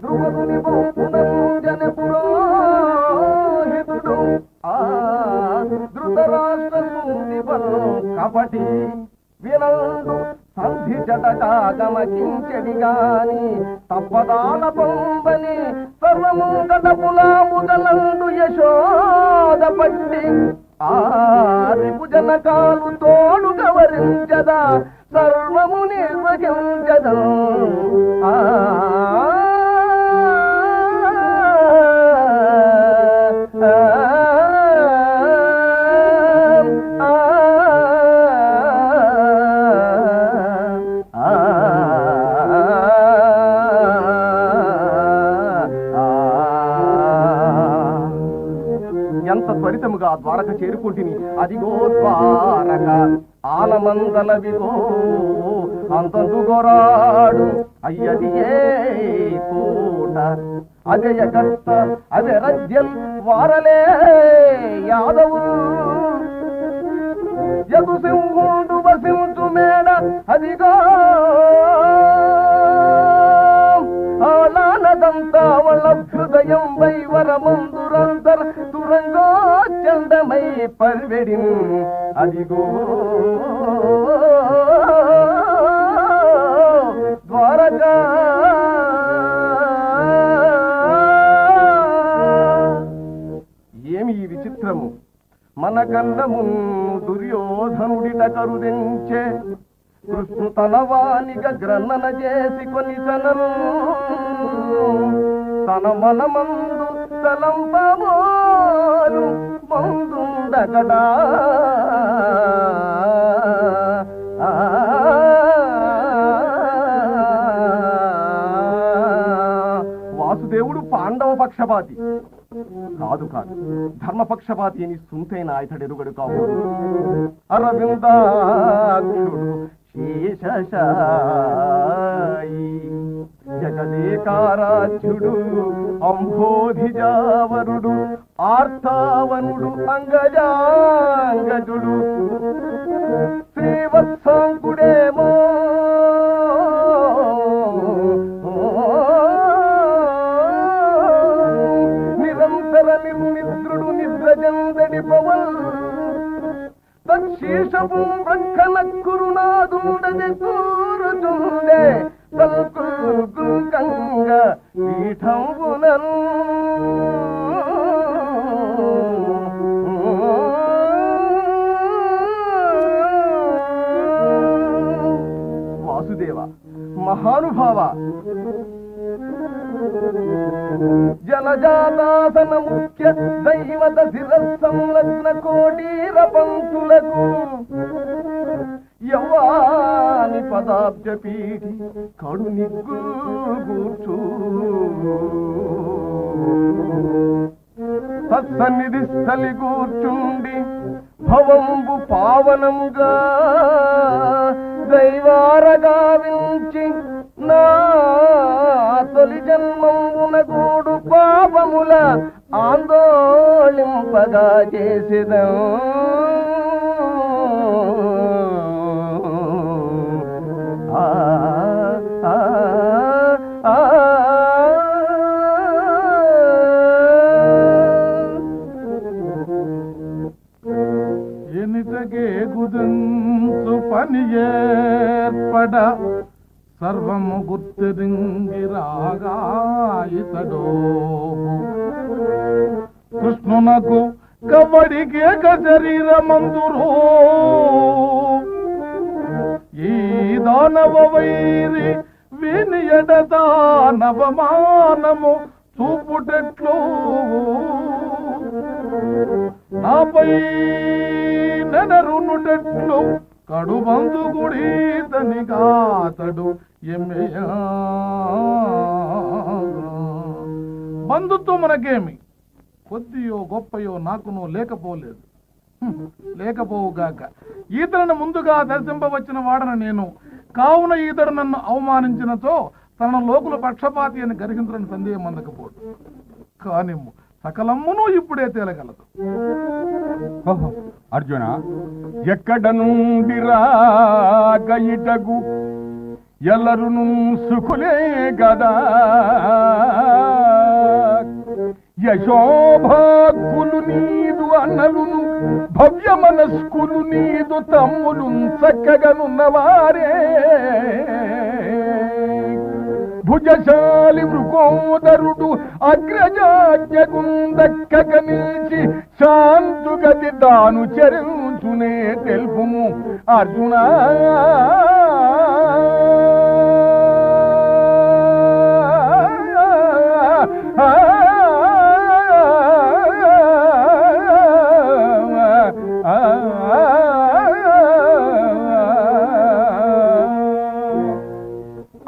ద్రుపదుని బొంపునంజన పురోహితుడు. ఆ ధృతరాష్ట్ర సూదిపను కపటి వినండు. సంధి జటకాగమకించెడి గాని తప్పదాన పొందని సర్వము గడపులాముగలండు యశోద పట్టి. ఆరిపు జనకాలు తోడు గవరించదా సర్వము నిర్వహించదా. ఆ ఎంత త్వరితముగా ద్వారక చేరుకుంటుని? అదిగో ద్వారక. ఆలమందలవిగో అంతందు గొరాడు అయ్యది ఏ కూట అజయ కర్త అదే రజ్యం వారలే యాదవు యదు సింహుడు వసించు మేడ అదిగో. ఆలానదంతా వాళ్ళ హృదయం వైవరమందురంతర తురంగో చందమై పర్వెడి అదిగో. ద్వారకా. ఏమి ఈ విచిత్రము? మన కన్నము దుర్యోధనుడిట కరుదించే కృష్ణు తనవానిగా గ్రన్నన చేసి కొని తనను. తన మనమందు తలంపమోను మందుండగడా వాసుదేవుడు పాండవ పక్షపాతి. కాదు కాదు ధర్మపక్షపాతి అని సుంతైన ఆయతడెరుగడు కావు. అరవిందాక్షుడు శేషశాయి. జగదేకారాధ్యుడు అంబోధిజావరుడు ఆర్తావనుడు అంగజాంగజుడు. శ్రీవత్సాంకుడేమో దైవత లగ్న కోటీర పంతులకు యవాని పదాబ్జ పీఠి కడు సత్సన్నిధి స్థలి కూర్చుండి భవంబు పావనముగా దైవారగా వించి నా తొలి జన్మమున గూడు పాపముల ఆందో తోలింపగా ఆ ఆ శరీరమందురు ఈ దానవ వైరి విని ఎడత చూపుటెట్లు. నాపై నెనరునుటెట్లు కడుబందు గుడి తనిగాతడు ఎమ్మెయా. బంధుత్వం మనకేమి? కొద్దియో గొప్పయో నాకునో లేకపోలేదు. లేకపోవుగాక. ఈతలను ముందుగా దర్శింపవచ్చిన వాడను నేను. కావున ఈతడు నన్ను అవమానించినతో తన లోకుల పక్షపాతి అని గరిగించని సందేహం అందకపోడు. కాని సకలమ్మును ఇప్పుడే తేలగలదు. అర్జున ఎక్కడ నుండి రాగ ఇటగు? ఎల్లరును సుఖులే గదా? యశోభాగ్గులు నీదు అన్నలును భవ్య మనస్కులు నీదు తమ్ములు చక్కగనున్నవారే భుజశాలి మృగోదరుడు అగ్రజాజ్ఞగుందక్కక నిలిచి శాంతుగతి తాను చరించునే తెలుపుము. అర్జున!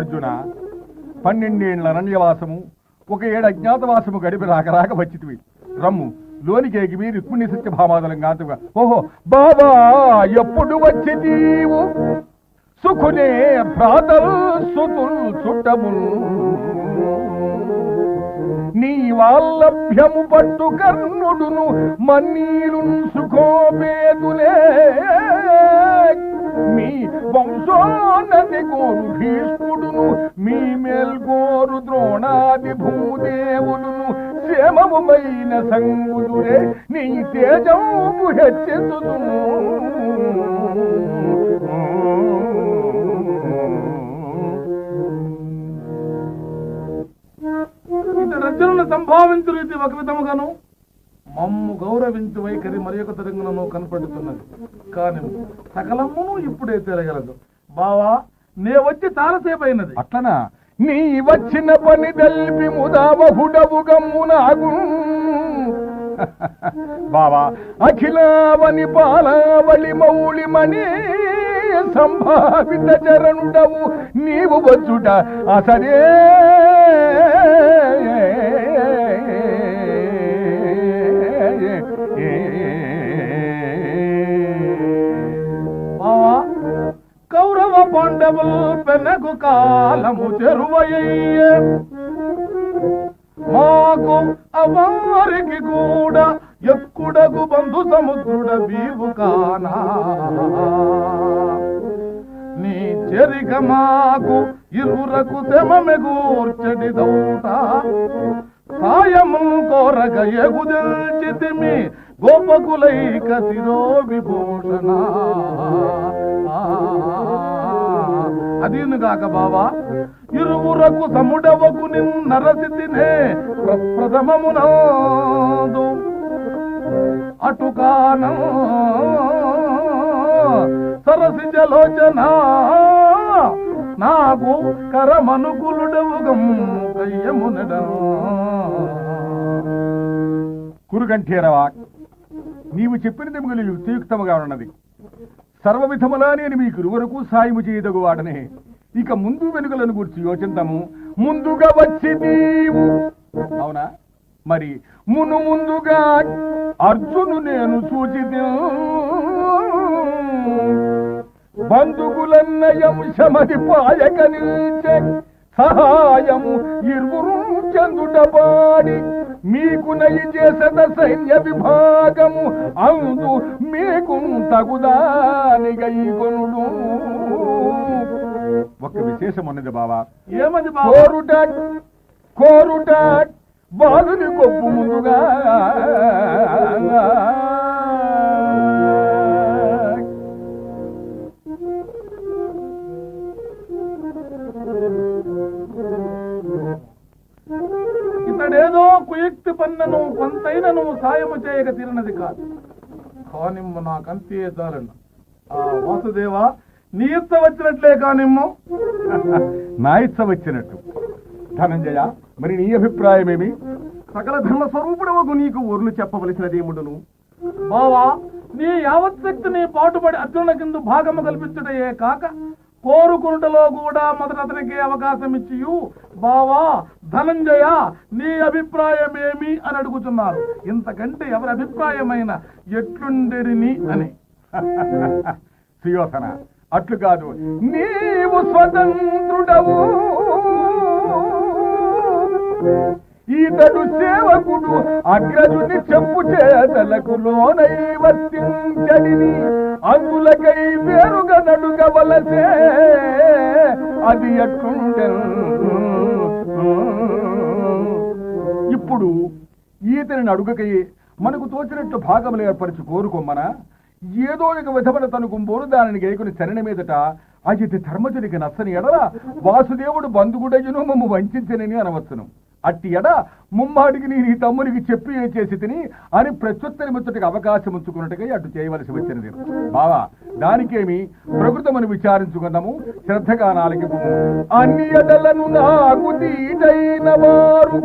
అర్జున పన్నెండేండ్ల అరణ్యవాసము ఒక ఏడు అజ్ఞాతవాసము గడిపి రాక రాక వచ్చితివి. రమ్ము లోనికి ఎగిమి రుక్మిణి సత్యభామాదలం గాంతుగా ఓహో బాబా ఎప్పుడు వచ్చి నీవు? సుఖునే భ్రాతల్ సుతుల్ చుట్టము నీ వాల్లభ్యము పట్టు కర్ణుడును మన్నీలు సుఖోపేతులే. మీ వంశోన్నతి కోరు భీష్ముడును మీ మేల్గోరు ద్రోణాది భూదేవులును క్షేమముమైన సంగుదురే నీ తేజము హెచ్చెతును రచనను సంభావించు రీతి ఒక విధముగాను. మమ్ము గౌరవించు వైఖరి మరి యొక్క తరంగులను కనపడుతున్నది. కాని సకలమును ఇప్పుడే తిరగలదు బావా నే వచ్చి చాలాసేపు అయినది. అట్లనా? నీ వచ్చిన పని తెల్పి ముదావహుడవు గమ్మునాగు బావా అఖిలావని పాలావళి మౌళిమణి సంభావిత చరణుడవు నీవు వచ్చుట అసరే కౌరవ పాండవులు పెనగు కాలము చెరువయ్యే. మాకు అవారికి కూడా ఎక్కుడగు బంధు సముద్రుడ బీవు కానా. నీ చెరిక మాకు ఇరువురకు శమమెగూర్చడి దౌట సాయము కోరగ ఎగుదల్చితిమి గోపకులైక శిరో విభూషణ అదీనుగాక బావా. ఇరువురకు సముడవకు నిన్నరసితినే ప్రప్రథమమునందు అటుకాన సరసి జలోచన నాకు కరమనుకులుడవు గమ్ము కయ్యమునడ నీవు చెప్పినది మిగులు యుక్తియుక్తముగా ఉన్నది. సర్వవిధములా నేను మీ గురువులకు సాయము చేయదగు వాడనే ఇక ముందు వెనుకలను గురించి యోచింతము ముందుగా వచ్చి నీవు. అవునా? మరి మును ముందుగా అర్జును నేను సూచితి. బంధుకులన్నయం శమది పాయక నిల్చే సహాయము ఇరువురు చందుట పాడి మీకు నయి చేసద సైన్య విభాగము అందు మీకు తగుదాని గైకొనుడు ఒక విశేషం ఉన్నది బావా. ఏమది కోరుట కోరుట బాలుని కొప్పు ముందుగా. ఇతడేదో కుయుక్తి పన్నను కొంతైనను సాయము చేయక తీరినది కాదు. కానిమ్ము నాకంతే చాలను ఆ వాసుదేవ నీ ఇచ్చ వచ్చినట్లే కానిమ్ము? నా ఇచ్చ వచ్చినట్టు. ధనంజయ మరి నీ అభిప్రాయమేమి? సకల ధర్మ స్వరూపుడవకు నీకు ఊర్లు చెప్పవలసినదేముడును? బావా నీ యావత్ శక్తిని పాటుపడి అర్జున కింద భాగము కల్పించుటయే కాక కోరుకునుటలో కూడా మొదట అతనికి అవకాశం ఇచ్చియు బావా ధనంజయ నీ అభిప్రాయమేమి అని అడుగుతున్నారు. ఇంతకంటే ఎవరి అభిప్రాయమైన ఎట్లుండెడిని అని. సుయోధన అట్లు కాదు. నీవు స్వతంత్రుడవు. ఈతడు సేవకుడు అగ్రజుని చెప్పు చేతలకు లోనై వర్తించడిని. అందులకై వేరుగా నడుగవలసే అది ఎట్లుండె ఇప్పుడు ఈతని అడుగకయే మనకు తోచినట్టు భాగములు ఏర్పరిచి కోరుకోమ్మనా? ఏదో ఒక విధమైన తనుకుంబోను దానిని గేకుని చరణ మీదట అజిత్ ధర్మజునికి నచ్చని ఎడల వాసుదేవుడు బంధుగుడయ్యను మమ్మ వంచని అనవచ్చును. అట్టి ఎడ ముమ్మాడికి నేను ఈ తమ్మునికి చెప్పి చేసి తిని అని ప్రత్యుత్తరమిచ్చుటకు అవకాశం ఉంచుకున్నట్టుగా అటు చేయవలసి వచ్చినది బావా దానికేమి ప్రకృతమని విచారించుకుందాము శ్రద్ధగా నాలుగు అన్ని ఎడలను నాకు తీటైన వారు.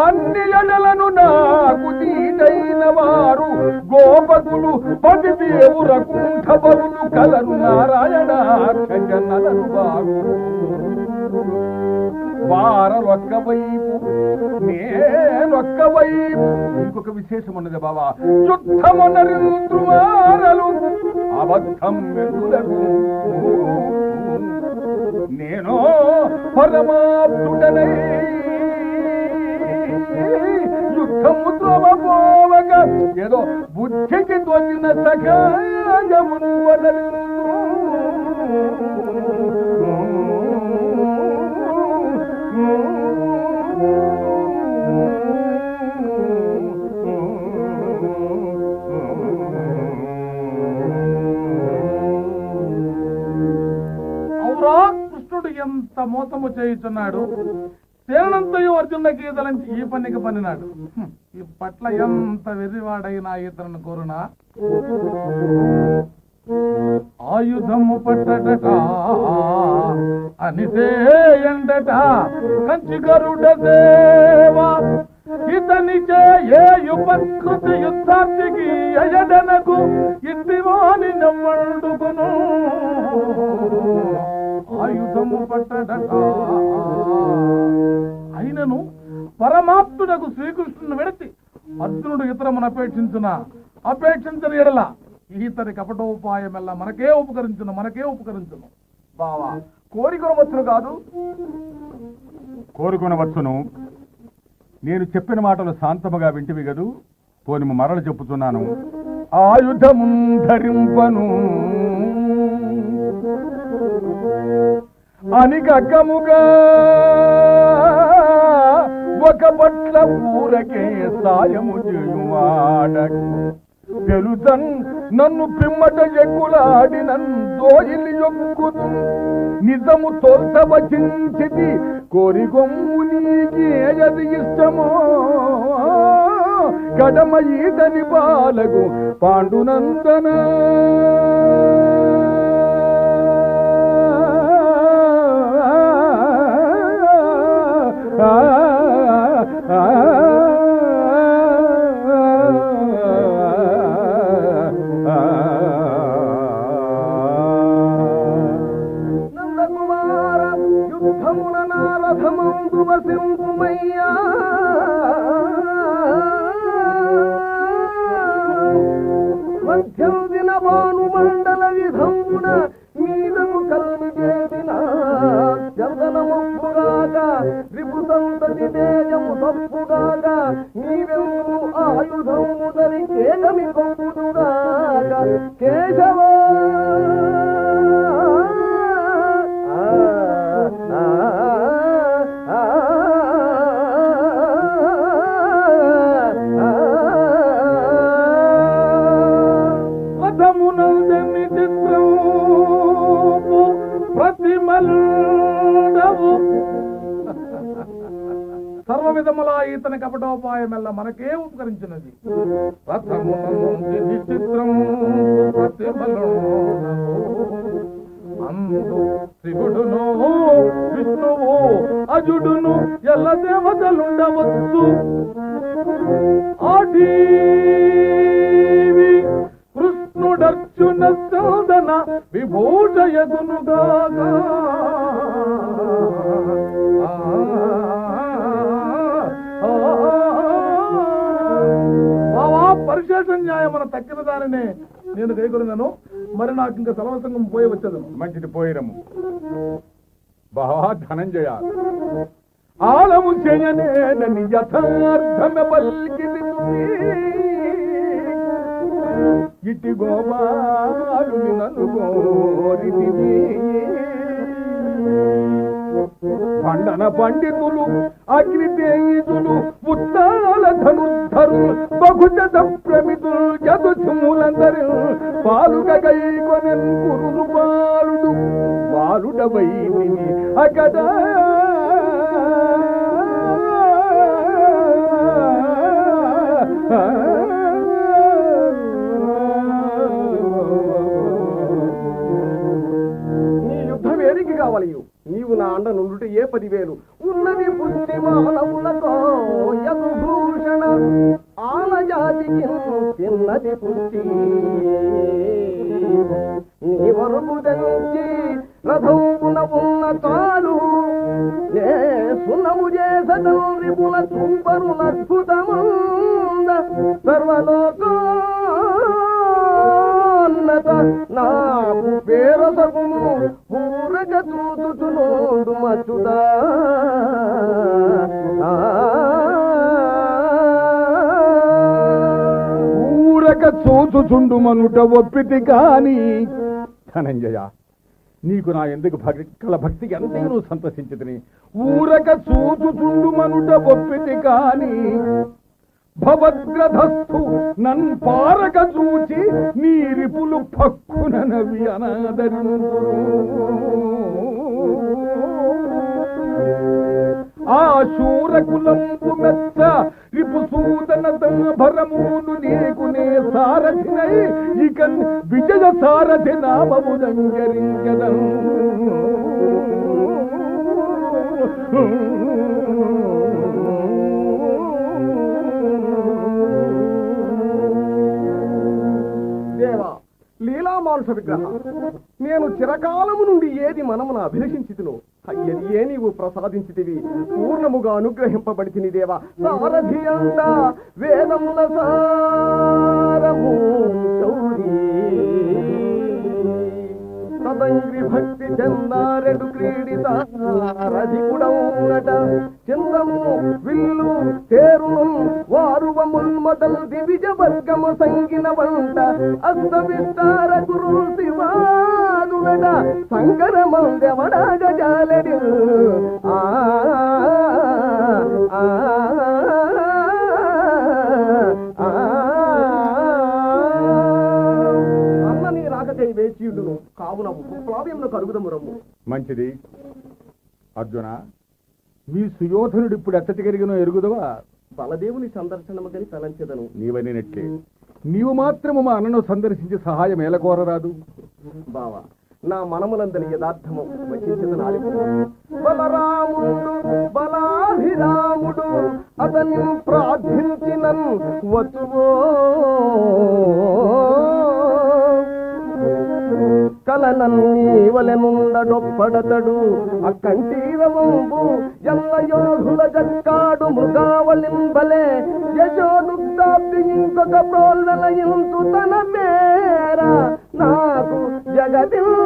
అన్ని ఎడలను నాకు తీటైన వారు. గోపకులు పది దేవుర కుంఠబలులు కలరు నారాయణ నలరు వారు నేనొక్కవైపు ఇంకొక విశేషం ఉన్నది బాబా యుద్ధమునరింద్రువారలు అబద్ధం వెలులకు నేను పరమాప్తుడనై యుద్ధము త్రోవపోవక ఏదో బుద్ధికి తోచిన సకాయమును వదలు ఎంత మోసము చేయుచున్నాడు? తేనంతయు అర్జునుడికి ఈతలంచి ఈ పనికి పనినాడు. ఈ పట్ల ఎంత వెర్రివాడైనా ఈతలను కోరునా? ఆయుధము అనిదే అనిసేయండట కంచి గరుడ దేవా. ఇతని ఏ ప్రకృతి యుద్ధార్థికి అయడనకు ఇట్టివాని నవ్వండుకును ఆయుధము పట్టడట అయినను పరమాత్ముడకు శ్రీకృష్ణుని విడతి అర్జునుడు ఇతరమును అపేక్షించిన? అపేక్షించిన ఎడల ఈతని కపటోపాయమెల్ల మనకే ఉపకరించును మనకే ఉపకరించును. బావా కోరికొనవచ్చును కాదు? కోరుకొనవచ్చును. నేను చెప్పిన మాటలు శాంతముగా వింటివి గదు పోని మరలు చెప్పుతున్నాను ఆయుధము ధరింపను. అనిగగ్గముగా ఒక పట్ల ఊరకే సాయము చేయువాడ గెలుతన్ నన్ను పిమ్మట ఎక్కులాడి దోయిలి యొక్కుదు నిజము తోట వచించితి కోరి గొమ్ము నీకేయది ఇష్టమో కడమ ఈతని బాలకు పాండునందన నందకుమార وڏون مئيا مڌيم ఇతని ఈతని కపటోపాయమెల్ల మనకే ఉపకరించినది. రథమునందెన్ని అందు శివుడును విష్ణువు అజుడును ఎల్ల దేవతలుండవచ్చు. ఆడీవి కృష్ణుడర్జున సాధన విభూషయగునుగాగా దానినే నేను కైకొన్నాను మరి నాకు ఇంకా సర్వసంగం పోయి వచ్చేది. మంచిది పోయిరము. ధనంజయ. ఆలము చేయనేనని యథార్థమ ఇటి నన్ను పండన పండితులు అగ్ని తేజులు ఉత్తాల ధనుద్ధరు బహుజత ప్రమితులు జదుములందరు పాలుగై గైకొనెన్ కురులు బాలుడు బాలుడవై అకడ Ah నీకు నా అండ నుండుట ఏ పదివేలు ఉన్నది పుష్టి మానవులతో యదుభూషణ ఆల జాతికి తిన్నది పుష్టి నీ వరకు దంచి రథమున ఉన్న తాను నే సున్నము చేసడం రిపుల తుంపరు అద్భుతముంద. సర్వలోకం ఉన్నత నాకు పేరసగుము ఊరక చూచుచునోడు మచ్చుదా ఊరక చూచుచుండు మనుట ఒప్పిటి కాని. ధనంజయ నీకు నా ఎందుకు భక్తి కల భక్తికి అంతే నువ్వు ఊరక చూచుచుండు మనుట ఒప్పిటి కాని. భవద్గ్రధస్థు నన్ పారక చూచి నీరిపులు రిపులు అనాదరి ఆ శూరకులంపు మెచ్చ రిపు సూదన భరమును నీకునే సారథినై ఇక విజయ సారథి నామము లీలామానుష విగ్రహ. నేను చిరకాలము నుండి ఏది మనమున అభిలషించితును అయ్యది ఏ నీవు ప్రసాదించితివి. పూర్ణముగా అనుగ్రహింపబడితిని దేవ. సారథి అంట వేదముల సారము శౌరీ భక్తి చందారెడు క్రీడిత. రధికుడౌనట చందము విల్లు తేరును వారువ మొదల్ దివిజ వర్గము సంగిన వంట. అస్త విస్తార గురు శివానునట సంకరమందెవడాగ జాలడి. ఆ ఆ, ఆ, నీ రాకకై వేచియుడును కావున విప్లవ్యమును కరుగుదము రమ్ము. మంచిది. అర్జున మీ సుయోధనుడు ఇప్పుడు ఎత్తటి కలిగిన ఎరుగుదవా? బలదేవుని సందర్శనము గని తలంచెదను నీవనినట్లే నీవు మాత్రము మా అన్నను సందర్శించి సహాయం ఎలా కోరరాదు బావా నా మనములందరి యథార్థము బలరాముడు బలాభిరాముడు అతని ప్రార్థించినన్ వతువో కలనన్నీవలెనుండడొప్పడతడు అక్కంటీరవంబు ఎల్ల యోధుల జక్కాడు మృగావలింబలే. యశోనుద్దాబ్ది ఇంకొక ప్రోల్వెలయింతు తన మేర నాకు జగదిల్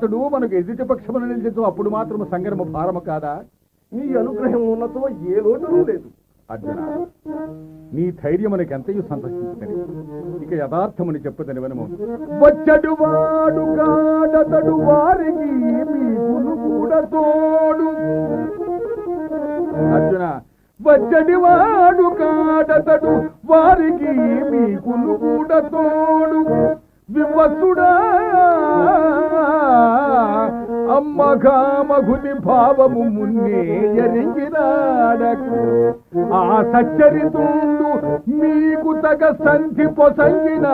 అతడు మనకు ఎదుటి పక్షమున నిలిచదు అప్పుడు మాత్రము సంగ్రమ భారమ కాదా? నీ అనుగ్రహం ఉన్నతో ఏ లోటును లేదు. అర్జున నీ ధైర్యం మనకి ఎంతయు సంతోషించని ఇక యథార్థముని చెప్పుదని వనము వచ్చడు వాడు కాడతడు వారికి తోడు. అర్జున వచ్చడి వాడు కాడతడు వారికి మీకును కూడా తోడు. వివసుడా అమ్మఘామఘుని భావము మున్నే ఎరింగినాడకు ఆ సచ్చరితుండు మీకు తగ సంధి పొసంగిన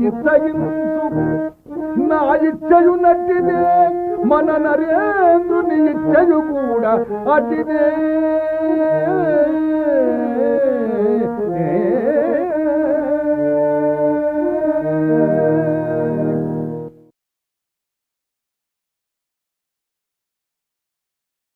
ఇచ్చగించు. నా ఇచ్చయు నట్టిదే మన నరేంద్రుని ఇచ్చయు కూడా అటిదే